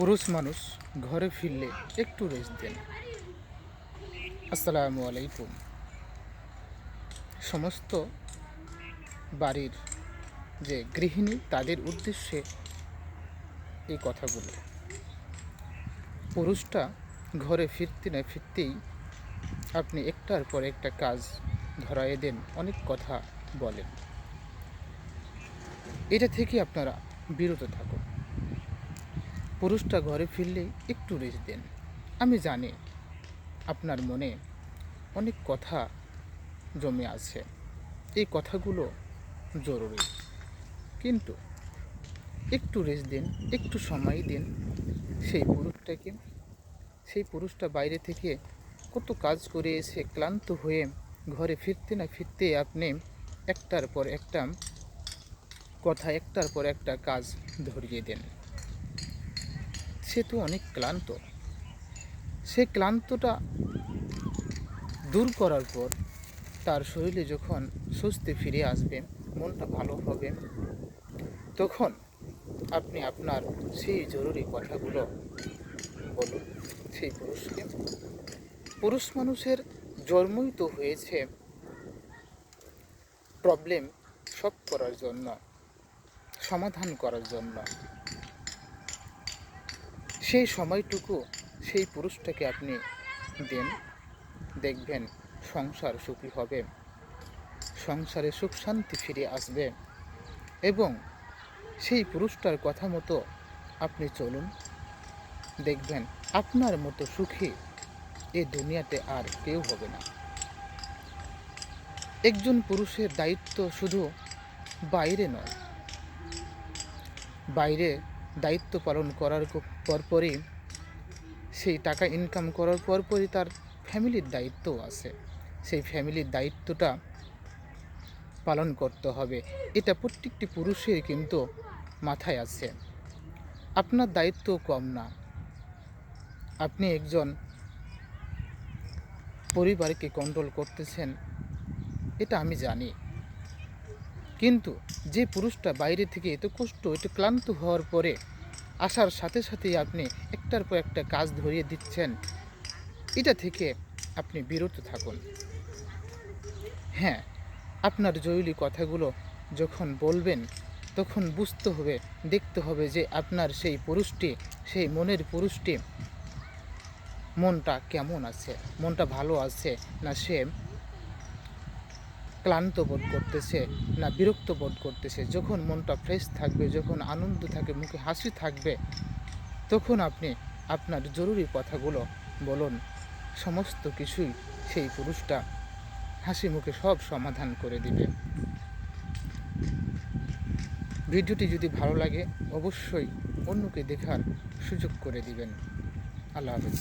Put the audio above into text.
পুরুষ মানুষ ঘরে ফিরলে একটু রেস্ট দেন। আসসালামু আলাইকুম। সমস্ত বাড়ির যে গৃহিণী, তাদের উদ্দেশ্যে এই কথাগুলো। পুরুষটা ঘরে ফিরতে না ফিরতেই আপনি একটার পর একটা কাজ ধরায়ে দেন, অনেক কথা বলেন। এটা থেকে আপনারা বিরত থাকুন। পুরুষটা ঘরে ফিরলে একটু রেস্ট দেন। আমি জানি আপনার মনে অনেক কথা জমে আছে। এই কথাগুলো জরুরি। কিন্তু একটু রেস্ট দিন, একটু সময় দিন। সেই পুরুষটাকে, সেই পুরুষটা বাইরে থেকে কত কাজ করে এসে ক্লান্ত হয়ে ঘরে ফিরতে না ফিরতে আপনি একটার পর একটা কথা, একটার পর একটা কাজ ধরিয়ে দেন। সে তো অনেক ক্লান্ত। সে ক্লান্তটা দূর করার পর তার শরীরে যখন সুস্থে ফিরে আসবে, মনটা ভালো হবে, তখন আপনি আপনার সেই জরুরি কথাগুলো বলুন। সেই পুরুষকে। পুরুষ মানুষের জন্মই তো হয়েছে প্রবলেম সব করার জন্য, সমাধান করার জন্য। সেই সময়টুকু সেই পুরুষটাকে আপনি দেন, দেখবেন সংসার সুখী হবে। সংসারে সুখ শান্তি ফিরে আসবে এবং সেই পুরুষটার কথা মতো আপনি চলুন, দেখবেন আপনার মতো সুখী এ দুনিয়াতে আর কেউ হবে না। একজন পুরুষের দায়িত্ব শুধু বাইরে নয়, বাইরে দায়িত্ব পালন করার পরপরই সেই টাকা ইনকাম করার পরপরই তার ফ্যামিলির দায়িত্বও আছে। সেই ফ্যামিলির দায়িত্বটা পালন করতে হবে। এটা প্রত্যেকটি পুরুষের কিন্তু মাথায় আছে। আপনার দায়িত্ব কম না। আপনি একজন পরিবারকে কন্ট্রোল করতেছেন, এটা আমি জানি। কিন্তু যে পুরুষটা বাইরে থেকে এত কষ্ট, এত ক্লান্ত হওয়ার পরে আসার সাথে সাথেই আপনি একটার পর একটা কাজ ধরিয়ে দিচ্ছেন, এটা থেকে আপনি বিরত থাকুন। হ্যাঁ আপনার জরুরি কথাগুলো যখন বলবেন, তখন বুঝতে হবে, দেখতে হবে যে আপনার সেই পুরুষটি, সেই মনের পুরুষটি মনটা কেমন আছে, মনটা ভালো আছে না সে ক্লান্ত বোধ করতেছে না বিরক্ত বোধ করতেছে। যখন মনটা ফ্রেশ থাকবে, যখন আনন্দ থাকে, মুখে হাসি থাকবে, তখন আপনি আপনার জরুরি কথাগুলো বলুন। সমস্ত কিছুই সেই পুরুষটা হাসি মুখে সব সমাধান করে দিবে। ভিডিওটি যদি ভালো লাগে, অবশ্যই অন্যকে দেখার সুযোগ করে দিবেন। আল্লাহ হাফেজ।